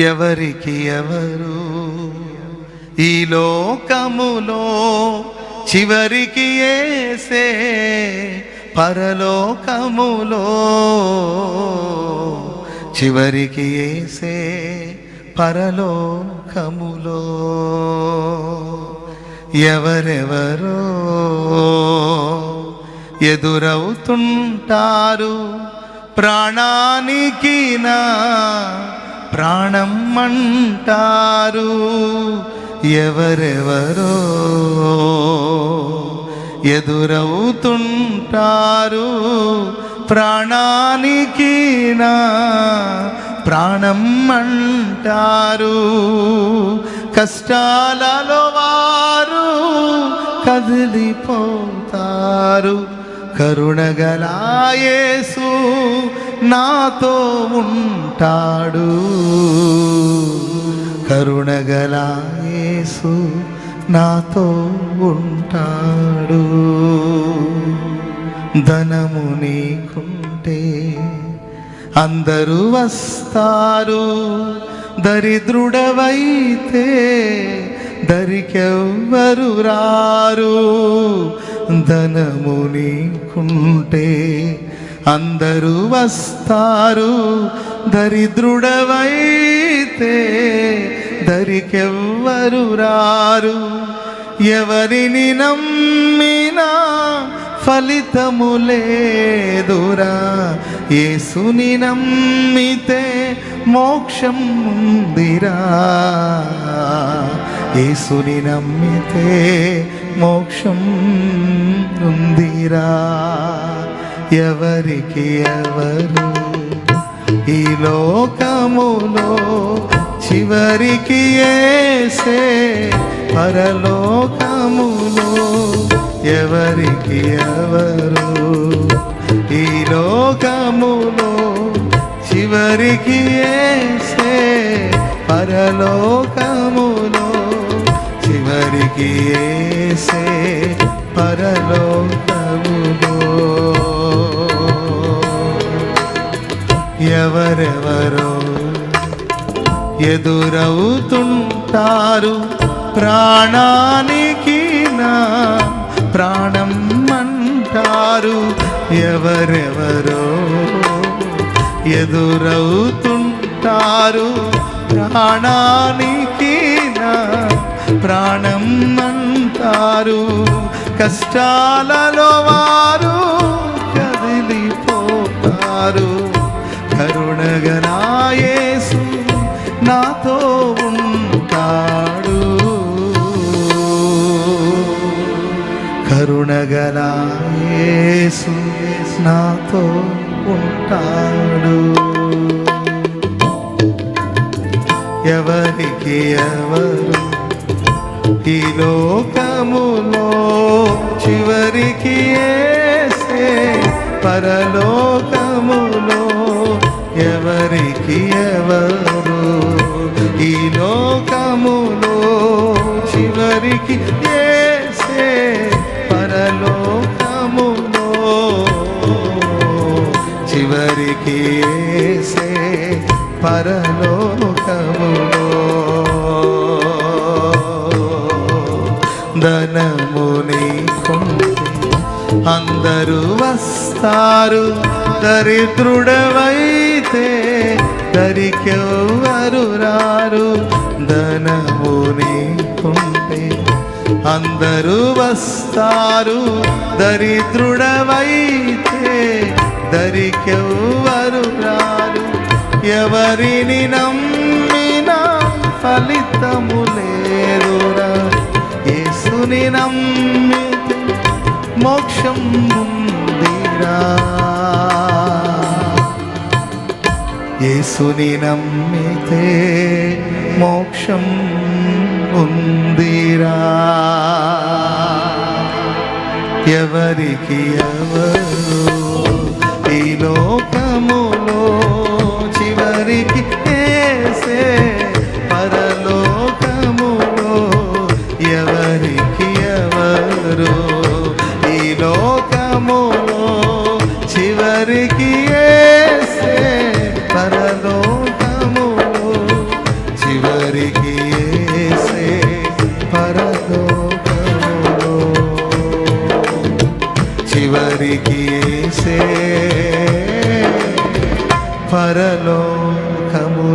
ఎవరికి ఎవరు? ఈ లోకములో చివరికి ఏసే పరలోకములో చివరికి ఏసే పరలోకములో ఎవరెవరో ఎదురవుతుంటారు ప్రాణానికి నా ప్రాణం అంటారు ఎవరెవరో ఎదురవుతుంటారు ప్రాణానికి నా ప్రాణం అంటారు కష్టాలలో వారు కదిలిపోతారు. కరుణగలాయేసు నాతో ఉంటాడు. కరుణగలాయేసు నాతో ఉంటాడు. ధనము నీకుంటే అందరూ వస్తారు. దరిద్రుడవైతే దరికెవ్వరు రారు. ధనము నీకుంటే అందరూ వస్తారు. దరిద్రుడవైతే దరికెవ్వరు రారు. ఎవరిని నమ్మినా ఫలితము లేదురా. యేసుని నమ్మితే మోక్షం ఉందిరా. యేసుని నమ్మితే మోక్షం ఉందిరా. ఎవరికి ఎవరు? ఈ లోకములో చివరికి ఏసే పరలోకములో ఎవరికి ఎవరు? ఈ లోకములో చివరికి ఏసే పరలోకములో చివరికి ఏసే పరలోక ఎవరెవరో ఎదురవుతుంటారు ప్రాణానికి నా ప్రాణం అంటారు ఎవరెవరో ఎదురవుతుంటారు ప్రాణానికి నా ప్రాణం అంటారు కష్టాలలో వారు కదిలిపోతారు. కరుణగనాయేసు నాతో ఉంటాడు. కరుణగనాయేసు నాతో ఉంటాడు. ఎవరికి ఎవరు ఈ లోకములో చివరికి ఏసే పరలోకములో చివరికి ఏసే పరలోకములో. చివరికి ఏసే పరలోకములో. ధనముని అందరూ వస్తారు. దరిద్రుడవైతే దరికెవ్వరు రారు. ధనముని ఉంటే అందరూ వస్తారు. దరిద్రుడవైతే దరికెవ్వరు రారు. ఎవరిని నమ్మినా ఫలితము లేదురా. యేసుని నమ్మితే మోక్షం ఉందిరా. యేసుని నమ్మితే మోక్షం ఉందిరా. ఎవరికి ఎవరు? ఈ లోకములో చివరికి ఏసే పరలోకములో ఎవరికి ఎవరు? ఈ లోకములో చివరికి చివరికి ఏసే